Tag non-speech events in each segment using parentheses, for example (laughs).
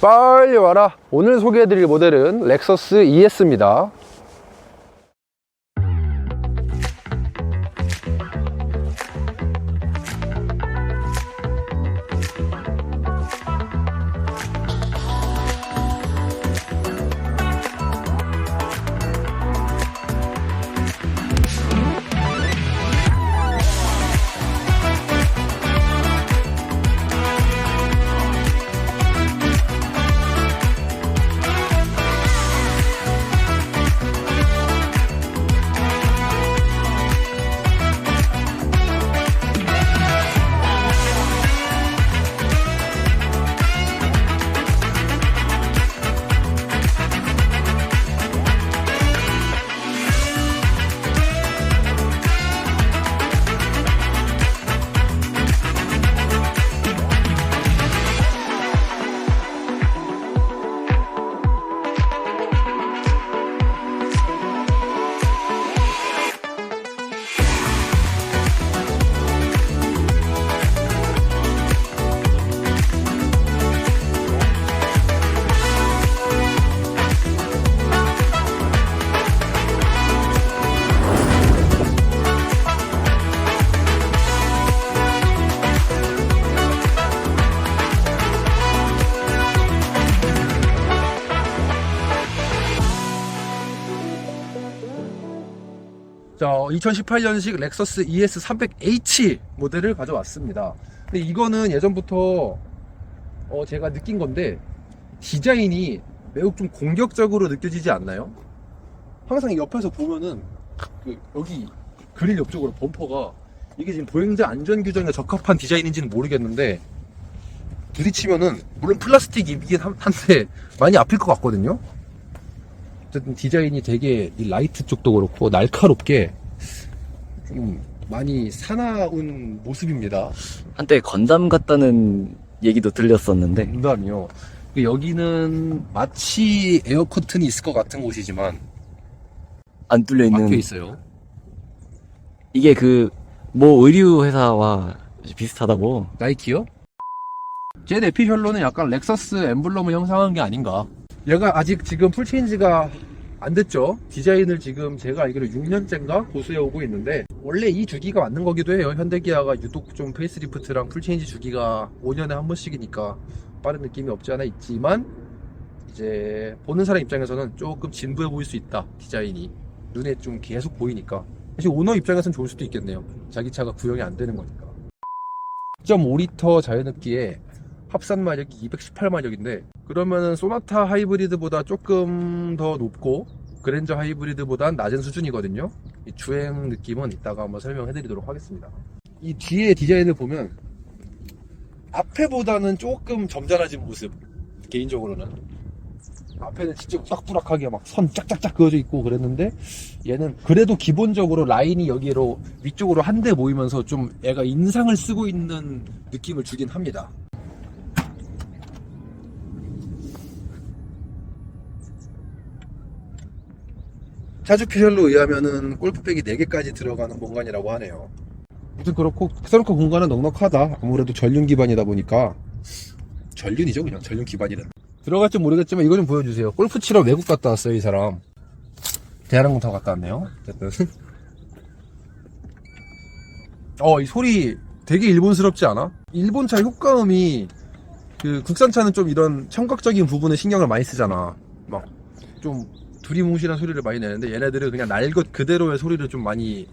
빨리 와라. 오늘 소개해드릴 모델은 렉서스 ES입니다. 2018년식 렉서스 ES 300H 모델을 가져왔습니다. 근데 이거는 예전부터 어, 제가 느낀 건데 디자인이 매우 좀 공격적으로 느껴지지 않나요? 항상 옆에서 보면은 그 여기 그릴 옆쪽으로 범퍼가 이게 지금 보행자 안전 규정에 적합한 디자인인지는 모르겠는데 부딪히면은 물론 플라스틱이긴 한- 한데 많이 아플 것 같거든요. 어쨌든 디자인이 되게 이 라이트 쪽도 그렇고 날카롭게 좀 많이 사나운 모습입니다. 한때 건담 같다는 얘기도 들렸었는데 농담이요. 그 여기는 마치 에어 커튼이 있을 것 같은 곳이지만 안 뚫려 있는 막혀 있어요. 이게 그 뭐 의류 회사와 비슷하다고 나이키요? 제 내피셜로는 약간 렉서스 엠블럼을 형상한 게 아닌가. 얘가 아직 지금 풀체인지가 안 됐죠. 디자인을 지금 제가 알기로 6년째인가 고수해 오고 있는데 원래 이 주기가 맞는 거기도 해요. 현대기아가 유독 좀 페이스리프트랑 풀체인지 주기가 5년에 한 번씩이니까 빠른 느낌이 없지 않아 있지만 이제 보는 사람 입장에서는 조금 진부해 보일 수 있다. 디자인이 눈에 좀 계속 보이니까 사실 오너 입장에서는 좋을 수도 있겠네요. 자기 차가 구형이 안 되는 거니까. 1.5리터 자연흡기에 합산 마력이 218마력인데 그러면은 소나타 하이브리드보다 조금 더 높고 그랜저 하이브리드보단 낮은 수준이거든요. 이 주행 느낌은 이따가 한번 설명해 드리도록 하겠습니다. 이 뒤에 디자인을 보면 앞에보다는 조금 점잖아진 모습 개인적으로는 앞에는 진짜 꾸락꾸락하게 막 선 짝짝짝 그어져 있고 그랬는데 얘는 그래도 기본적으로 라인이 여기로 위쪽으로 한데 모이면서 좀 얘가 인상을 쓰고 있는 느낌을 주긴 합니다. 차주 피셜로 의하면은 골프백이 4개까지 들어가는 공간이라고 하네요. 아무튼 그렇고 세로카 공간은 넉넉하다. 아무래도 전륜 기반이다 보니까 전륜이죠 그냥 전륜 기반이는. 들어갈지 모르겠지만 이거 좀 보여주세요. 골프 치러 외국 갔다 왔어요 이 사람. 대한항공 타고 갔다 왔네요. 어쨌든. (laughs) 어, 이 소리 되게 일본스럽지 않아? 일본차 효과음이 그 국산차는 좀 이런 청각적인 부분에 신경을 많이 쓰잖아. 막 좀 두리뭉실한 소리를 많이 내는데 얘네들은 그냥 날 것 그대로의 소리를 좀 많이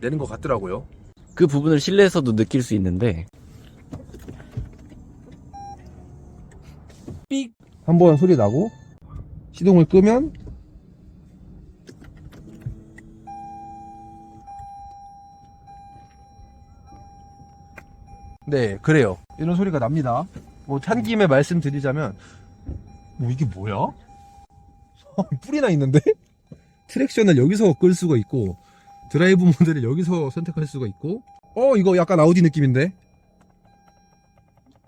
내는 것 같더라고요. 그 부분을 실내에서도 느낄 수 있는데 삑! 한번 소리 나고 시동을 끄면 네 그래요 이런 소리가 납니다 뭐찬 김에 말씀드리자면 뭐 이게 뭐야? (laughs) 뿔이나 있는데? 트랙션을 여기서 끌 수가 있고 드라이브 모델을 여기서 선택할 수가 있고 어 이거 약간 아우디 느낌인데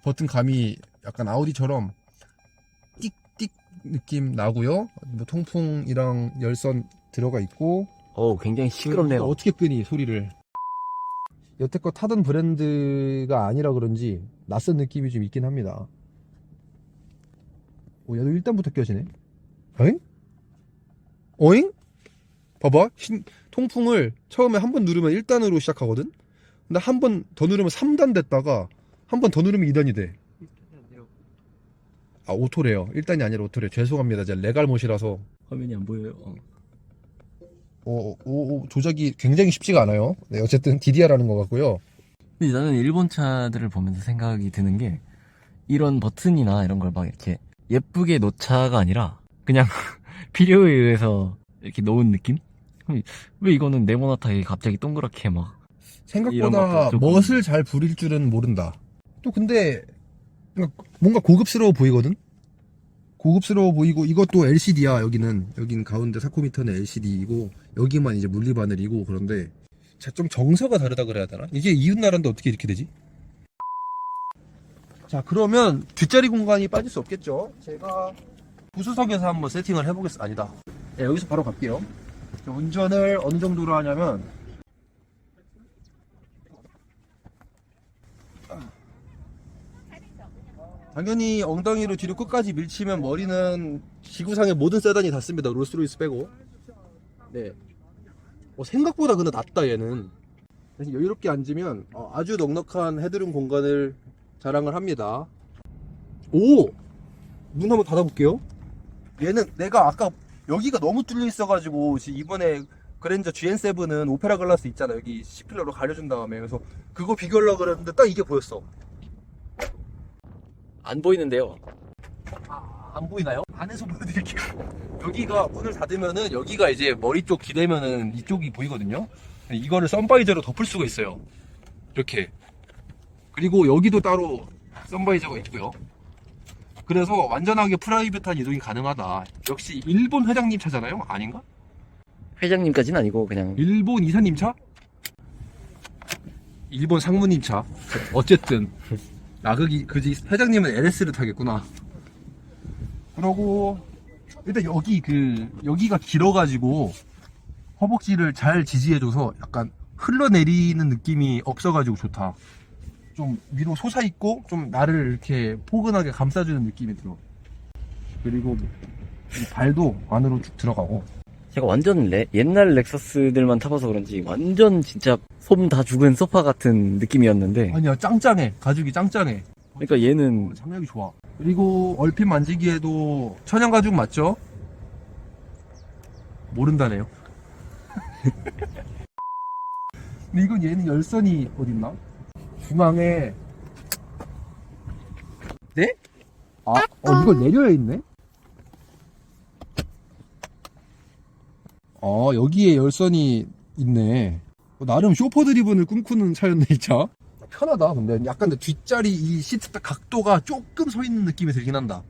버튼 감이 약간 아우디처럼 띡띡 느낌 나고요. 뭐 통풍이랑 열선 들어가 있고 어 굉장히 시끄럽네요. 그 어떻게 끄니 소리를? 여태껏 타던 브랜드가 아니라 그런지 낯선 느낌이 좀 있긴 합니다. 어, 얘도 1단부터 껴지네. 어잉? 어잉? 봐봐. 신- 통풍을 처음에 한 번 누르면 1단으로 시작하거든? 근데 한 번 더 누르면 3단 됐다가 한 번 더 누르면 2단이 돼. 아, 오토래요. 1단이 아니라 오토래. 죄송합니다. 제가 레갈못이라서. 화면이 안 보여요. 어. 어, 어, 어, 조작이 굉장히 쉽지가 않아요. 네, 어쨌든 DDR라는 것 같고요. 근데 나는 일본 차들을 보면서 생각이 드는 게 이런 버튼이나 이런 걸 막 이렇게 예쁘게 놓자가 아니라 그냥 필요에 의해서 이렇게 놓은 느낌? 왜 이거는 네모나타게 갑자기 동그랗게 막 생각보다 것도 멋을 잘 부릴 줄은 모른다. 또 근데 뭔가 고급스러워 보이거든? 고급스러워 보이고 이것도 LCD야 여기는 여긴 가운데 사코미터는 LCD이고 여기만 이제 물리 바늘이고 그런데 자, 좀 정서가 다르다 그래야 되나? 이게 이웃 나라인데 어떻게 이렇게 되지? 자 그러면 뒷자리 공간이 빠질 수 없겠죠 제가 부수석에서 한번 세팅을 해보겠습니다 아니다 네, 여기서 바로 갈게요 자, 운전을 어느 정도로 하냐면 당연히 엉덩이로 뒤로 끝까지 밀치면 머리는 지구상의 모든 세단이 닿습니다. 롤스로이스 빼고. 네. 어, 생각보다 근데 낮다 얘는. 그래서 여유롭게 앉으면 어, 아주 넉넉한 헤드룸 공간을 자랑을 합니다. 오! 문 한번 닫아볼게요. 얘는 내가 아까 여기가 너무 뚫려 있어가지고 지금 이번에 그랜저 GN7은 오페라 글라스 있잖아 여기 C필러로 가려준 다음에 그래서 그거 비교하려고 그랬는데 딱 이게 보였어. 안 보이는데요. 안 보이나요? 안에서 보여드릴게요. (laughs) 여기가 문을 닫으면은 여기가 이제 머리 쪽 기대면은 이쪽이 보이거든요. 이거를 선바이저로 덮을 수가 있어요. 이렇게. 그리고 여기도 따로 선바이저가 있고요. 그래서 완전하게 프라이빗한 이동이 가능하다. 역시 일본 회장님 차잖아요? 아닌가? 회장님까지는 아니고 그냥 일본 이사님 차? 일본 상무님 차. 어쨌든. 아, 그기, 그지, 회장님은 LS를 타겠구나. 그러고, 일단 여기 그, 여기가 길어가지고, 허벅지를 잘 지지해줘서 약간 흘러내리는 느낌이 없어가지고 좋다. 좀 위로 솟아있고, 좀 나를 이렇게 포근하게 감싸주는 느낌이 들어. 그리고, 이 발도 안으로 쭉 들어가고. 제가 완전 레- 옛날 렉서스들만 타봐서 그런지 완전 진짜 솜 다 죽은 소파 같은 느낌이었는데 아니야, 짱짱해. 가죽이 짱짱해. 그러니까 얘는 장력이 좋아. 그리고 얼핏 만지기에도 천연 가죽 맞죠? 모른다네요. (laughs) 근데 이건 얘는 열선이 어딨나? 중앙에 네? 아, 어 이걸 내려야 있네? 어 여기에 열선이 있네. 어, 나름 쇼퍼 드리븐을 꿈꾸는 차였네 이 차. 편하다 근데 약간 뒷자리 이 시트 딱 각도가 조금 서 있는 느낌이 들긴 한다.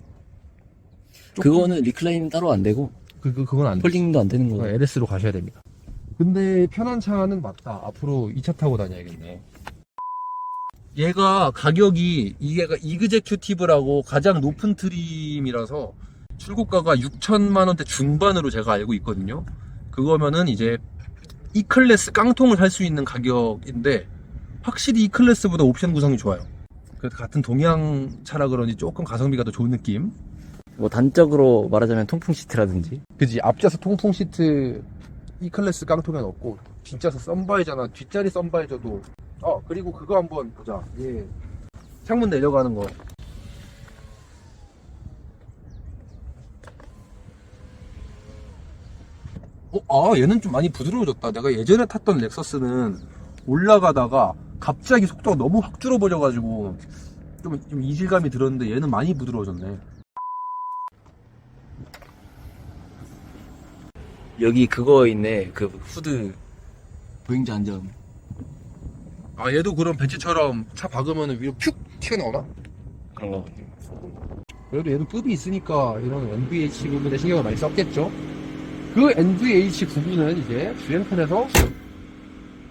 조금- 그거는 리클라이닝 따로 안 되고 그, 그 그건 안 돼. 폴딩도 안 되는 어, 거. LS로 가셔야 됩니다. 근데 편한 차는 맞다. 앞으로 이 차 타고 다녀야겠네. 얘가 가격이 이게가 이그제큐티브라고 가장 높은 트림이라서 출고가가 6천만 원대 중반으로 제가 알고 있거든요. 그거면은 이제 E 클래스 깡통을 살 수 있는 가격인데 확실히 E 클래스보다 옵션 구성이 좋아요. 그 같은 동양 차라 그런지 조금 가성비가 더 좋은 느낌. 뭐 단적으로 말하자면 통풍 시트라든지 그지 앞좌석 통풍 시트 E 클래스 깡통에 넣고 뒷좌석 썬바이저나 뒷자리 썬바이저도 어 그리고 그거 한번 보자. 예. 창문 내려가는 거. 어, 아 얘는 좀 많이 부드러워졌다. 내가 예전에 탔던 렉서스는 올라가다가 갑자기 속도가 너무 확 줄어버려가지고 좀, 좀 이질감이 들었는데 얘는 많이 부드러워졌네. 여기 그거 있네. 그 후드. 보행자 안전 아 얘도 그럼 벤츠처럼 차 박으면 위로 푹 튀어나오나? 그런 거 그래도 얘도 급이 있으니까 이런 NVH 부분에 신경을 많이 썼겠죠? 그 NVH 부분은 이제 주행편에서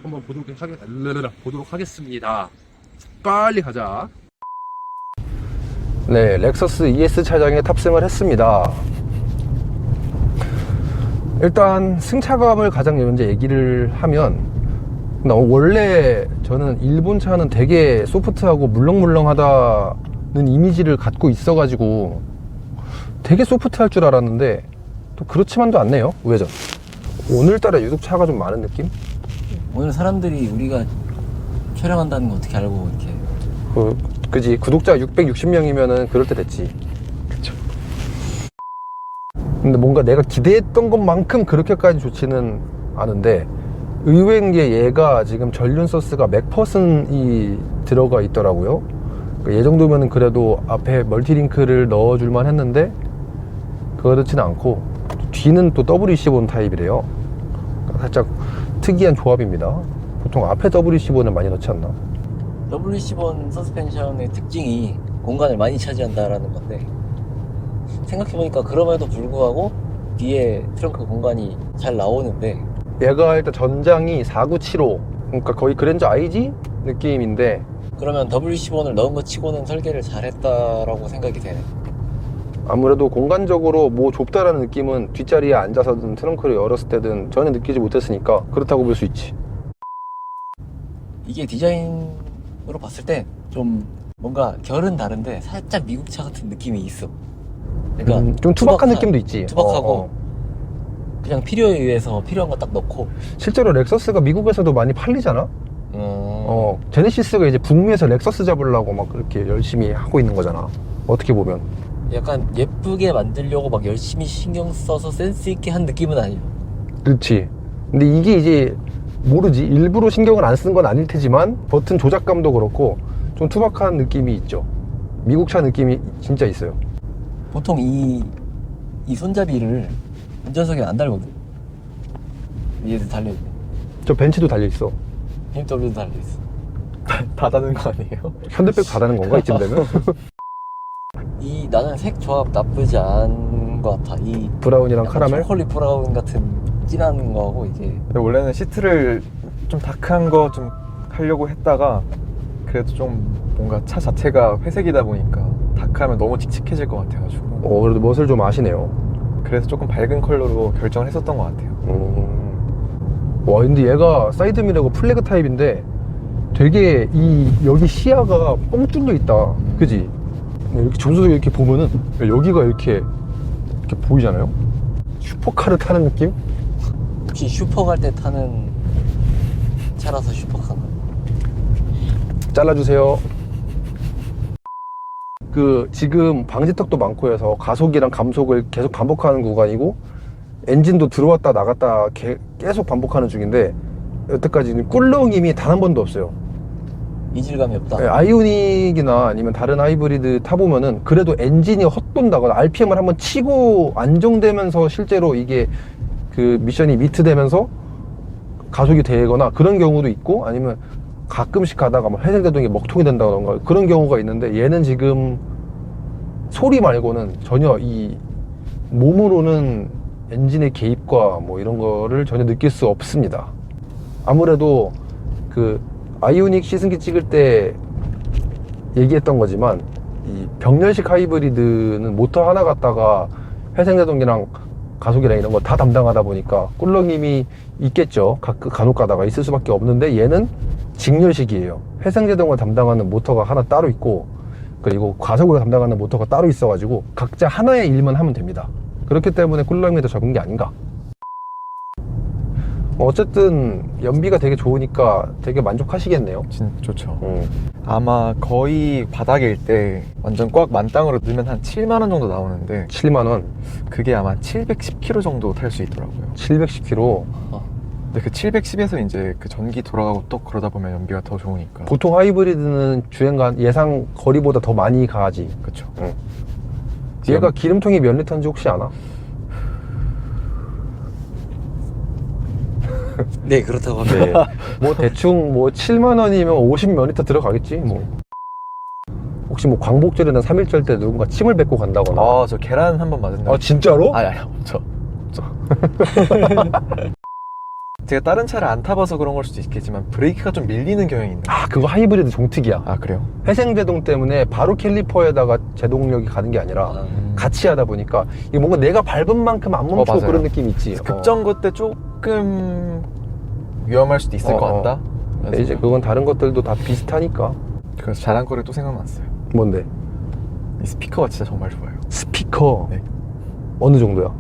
한번 보도록, 하겠, 보도록 하겠습니다. 빨리 가자. 네, 렉서스 ES 차량에 탑승을 했습니다. 일단 승차감을 가장 먼저 얘기를 하면 나 원래 저는 일본 차는 되게 소프트하고 물렁물렁하다는 이미지를 갖고 있어가지고 되게 소프트할 줄 알았는데 또 그렇지만도 않네요. 우회전. 오늘따라 유독 차가 좀 많은 느낌? 오늘 사람들이 우리가 촬영한다는 거 어떻게 알고 이렇게 그, 그지 구독자 660명이면은 그럴 때 됐지. 그쵸. 근데 뭔가 내가 기대했던 것만큼 그렇게까지 좋지는 않은데 의외인 게 얘가 지금 전륜 소스가 맥퍼슨이 들어가 있더라고요. 그얘 정도면은 그래도 앞에 멀티링크를 넣어줄만 했는데 그렇지는 않고 뒤는 또 WC4 타입이래요. 그러니까 살짝 특이한 조합입니다. 보통 앞에 WC4는 많이 넣지 않나? WC1 서스펜션의 특징이 공간을 많이 차지한다라는 건데 생각해보니까 그럼에도 불구하고 뒤에 트렁크 공간이 잘 나오는데 얘가 일단 전장이 4975 그러니까 거의 그랜저 IG 느낌인데. 그러면 WC1을 넣은 것 치고는 설계를 잘했다라고 생각이 되네. 아무래도 공간적으로 뭐 좁다라는 느낌은 뒷자리에 앉아서든 트렁크를 열었을 때든 전혀 느끼지 못했으니까 그렇다고 볼 수 있지. 이게 디자인으로 봤을 때 좀 뭔가 결은 다른데 살짝 미국 차 같은 느낌이 있어. 그러니까 음, 좀 투박한 투박한- 느낌도 있지. 투박하고 어, 어. 그냥 필요에 의해서 필요한 거 딱 넣고. 실제로 렉서스가 미국에서도 많이 팔리잖아? 음, 어 제네시스가 이제 북미에서 렉서스 잡으려고 막 그렇게 열심히 하고 있는 거잖아. 어떻게 보면. 약간 예쁘게 만들려고 막 열심히 신경 써서 센스 있게 한 느낌은 아니에요 그렇지. 근데 이게 이제 모르지. 일부러 신경을 안 쓰는 건 아닐 테지만 버튼 조작감도 그렇고 좀 투박한 느낌이 있죠. 미국 차 느낌이 진짜 있어요. 보통 이, 이 손잡이를 운전석에 안 달거든. 위에도 달려있고 저 벤츠도 달려있어. BMW도 달려있어. (laughs) 다 다는 거 아니에요? 현대백 받아는 건가 이쯤 되면 (laughs) 이 나는 색 조합 나쁘지 않은 것 같아. 이 브라운이랑 약간 카라멜? 초콜릿 브라운 같은 진한 거하고 근데 원래는 시트를 좀 다크한 거 좀 하려고 했다가 그래도 좀 뭔가 차 자체가 회색이다 보니까 다크하면 너무 칙칙해질 것 같아가지고. 어 그래도 멋을 좀 아시네요 그래서 조금 밝은 컬러로 결정을 했었던 것 같아요. 음. 와 근데 얘가 사이드미러가 플래그 타입인데 되게 이 여기 시야가 뻥 뚫려 있다 그지 이렇게 조수석 이렇게 보면은 여기가 이렇게 이렇게 보이잖아요 슈퍼카를 타는 느낌 혹시 슈퍼 갈 때 타는 차라서 슈퍼카인가? 잘라주세요 그 지금 방지턱도 많고 해서 가속이랑 감속을 계속 반복하는 구간이고 엔진도 들어왔다 나갔다 개- 계속 반복하는 중인데 여태까지는 꿀렁임이 단 한 번도 없어요. 이질감이 없다? 네, 아이오닉이나 아니면 다른 하이브리드 타보면은 그래도 엔진이 헛돈다거나 RPM을 한번 치고 안정되면서 실제로 이게 그 미션이 미트되면서 가속이 되거나 그런 경우도 있고 아니면 가끔씩 가다가 막 회생제동이 먹통이 된다던가 그런 경우가 있는데 얘는 지금 소리 말고는 전혀 이 몸으로는 엔진의 개입과 뭐 이런 거를 전혀 느낄 수 없습니다. 아무래도 그 아이오닉 시승기 찍을 때 얘기했던 거지만 이 병렬식 하이브리드는 모터 하나 갖다가 회생제동이랑 가속이랑 이런 거 다 담당하다 보니까 꿀렁임이 있겠죠. 가, 간혹 가다가 있을 수밖에 없는데 얘는 직렬식이에요. 회생제동을 담당하는 모터가 하나 따로 있고 그리고 가속을 담당하는 모터가 따로 있어 가지고 각자 하나의 일만 하면 됩니다. 그렇기 때문에 꿀렁임이 더 적은 게 아닌가. 어쨌든 연비가 되게 좋으니까 되게 만족하시겠네요. 진짜 좋죠. 음. 아마 거의 바닥일 때 완전 꽉 만땅으로 넣으면 한 7만 원 정도 나오는데 7만 원, 그게 아마 710km 정도 탈 수 있더라고요. 710km. 근데 그 710에서 이제 그 전기 돌아가고 또 그러다 보면 연비가 더 좋으니까. 보통 하이브리드는 주행간 예상 거리보다 더 많이 가지. 그쵸. 응. 얘가 기름통이 몇 리터인지 혹시 아나? (laughs) 네 그렇다고 합니다 뭐 대충 뭐 7만 원이면 50몇 리터 들어가겠지 뭐. 혹시 뭐 광복절이나 3일절 때 누군가 침을 뱉고 간다거나. 아, 저 계란 한 번 맞은 날. 아, 진짜로? 아니, 아니, 없죠. (laughs) 제가 다른 차를 안 타봐서 그런 걸 수도 있겠지만 브레이크가 좀 밀리는 경향이 있나요? 아, 그거 하이브리드 종특이야. 아, 그래요? 회생제동 때문에 바로 캘리퍼에다가 제동력이 가는 게 아니라 아, 같이 하다 보니까 이게 뭔가 내가 밟은 만큼 안 멈추고 어, 맞아요. 그런 느낌이 있지. 어. 급정거 때 조금 위험할 수도 있을 어, 것 어. 같다? 어. 이제 그건 다른 것들도 다 비슷하니까. 그래서 자랑거리 또 생각났어요. 뭔데? 이 스피커가 진짜 정말 좋아요. 스피커. 네. 어느 정도야?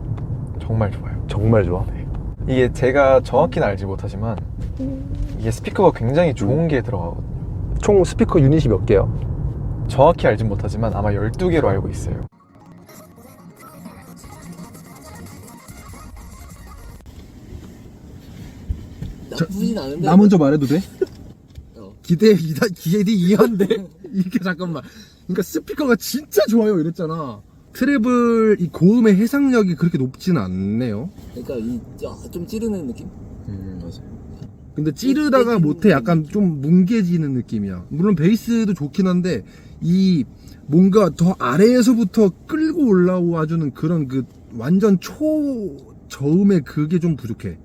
정말 좋아요. 정말 좋아. 이게 제가 정확히는 알지 못하지만 이게 스피커가 굉장히 좋은 게 들어가거든요. 총 스피커 유닛이 몇 개야? 정확히 알진 못하지만 아마 12개로 알고 있어요. 나쁘진 않은데. 나 먼저 말해도 돼? (laughs) 어. 기대 이다 기대 이한데 (laughs) 이게 잠깐만. 그러니까 스피커가 진짜 좋아요 이랬잖아. 트래블 이 고음의 해상력이 그렇게 높진 않네요. 그러니까 이, 아, 좀 찌르는 느낌? 음, 맞아요. 근데 찌르다가 못해 약간 좀 뭉개지는 느낌이야. 물론 베이스도 좋긴 한데 이 뭔가 더 아래에서부터 끌고 올라와주는 그런 그 완전 초 저음의 그게 좀 부족해.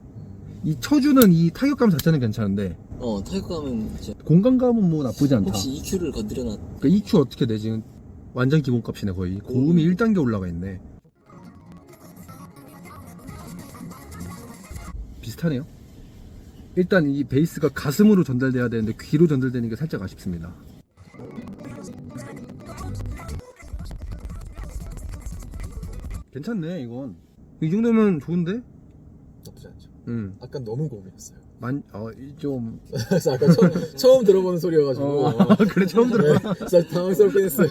이 쳐주는 이 타격감 자체는 괜찮은데 어, 타격감은 이제 공간감은 뭐 나쁘지 않다. 혹시 EQ를 건드려놨, 그러니까 EQ 어떻게 되지? 완전 기본값이네 거의. 고음이 1단계 올라가 있네. 비슷하네요. 일단 이 베이스가 가슴으로 전달돼야 되는데 귀로 전달되는 게 살짝 아쉽습니다. 괜찮네 이건. 이 정도면 좋은데? 나쁘지 않죠. 응. 아까 너무 고음이었어요. 만, 어, 이 좀. 그래서 아까 처음, (laughs) 처음 들어보는 소리여가지고 어, 그래 처음 들어. 진짜 당황스럽긴 했어요.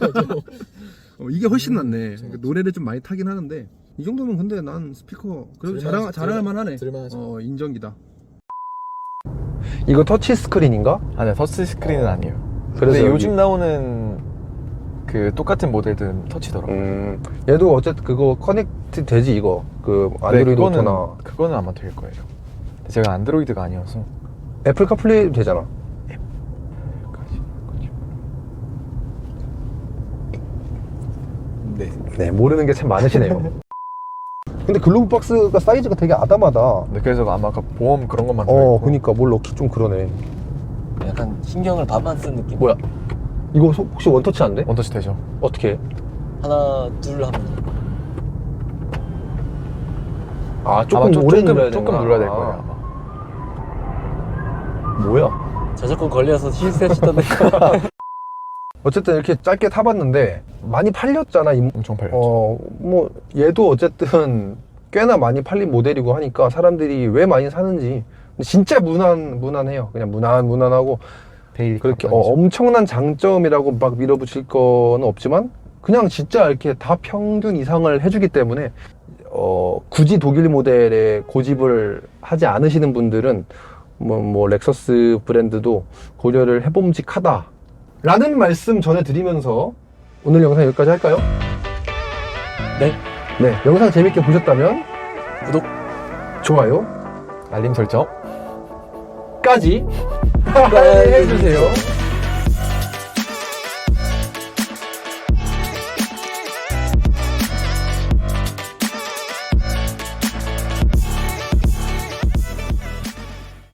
어, 이게 훨씬 낫네. 그러니까 노래를 좀 많이 타긴 하는데 이 정도면 근데 난 스피커 그래도 자랑 자랑할 만 하네. 들을만하죠. 어 인정이다. 이거 터치 스크린인가? 아니요, 터치 스크린은 아니에요. 그래서 근데 여기- 요즘 나오는 그 똑같은 모델들은 터치더라고요. 음 얘도 어쨌든 그거 커넥트 되지 이거 그 네, 안드로이드 그거는, 오토나 그거는 아마 될 거예요. 제가 안드로이드가 아니어서 애플 카플레이 되잖아. 네. 네 모르는 게 참 많으시네요. (laughs) 근데 글로브 박스가 사이즈가 되게 아담하다. 네, 그래서 아마 아까 보험 그런 것만 어 들어있고 그니까 뭘 넣기 좀 그러네. 약간 신경을 반만 쓴 느낌? 뭐야? 이거 소- 혹시 원터치 안 돼? 원터치 되죠? 어떻게? 해? 하나, 둘 하면. 아 조금 아마 조, 오래 조금, 눌러야 조금. 눌러야 될 아, 거예요 아마. 뭐야? 저작권 걸려서 실수하시던데. (laughs) 어쨌든 이렇게 짧게 타봤는데 많이 팔렸잖아. 이- 엄청 팔렸죠. 어, 뭐 얘도 어쨌든 꽤나 많이 팔린 모델이고 하니까 사람들이 왜 많이 사는지 진짜 무난 무난해요. 그냥 무난 무난하고 데일리 그렇게 어, 깜빡이죠. 엄청난 장점이라고 막 밀어붙일 거는 없지만 그냥 진짜 이렇게 다 평균 이상을 해주기 때문에 어, 굳이 독일 모델에 고집을 하지 않으시는 분들은 뭐, 뭐 렉서스 브랜드도 고려를 해봄직하다 라는 말씀 전해드리면서 오늘 영상 여기까지 할까요? 네. 네 영상 재밌게 보셨다면 구독. 좋아요 알림 설정. 까지 해주세요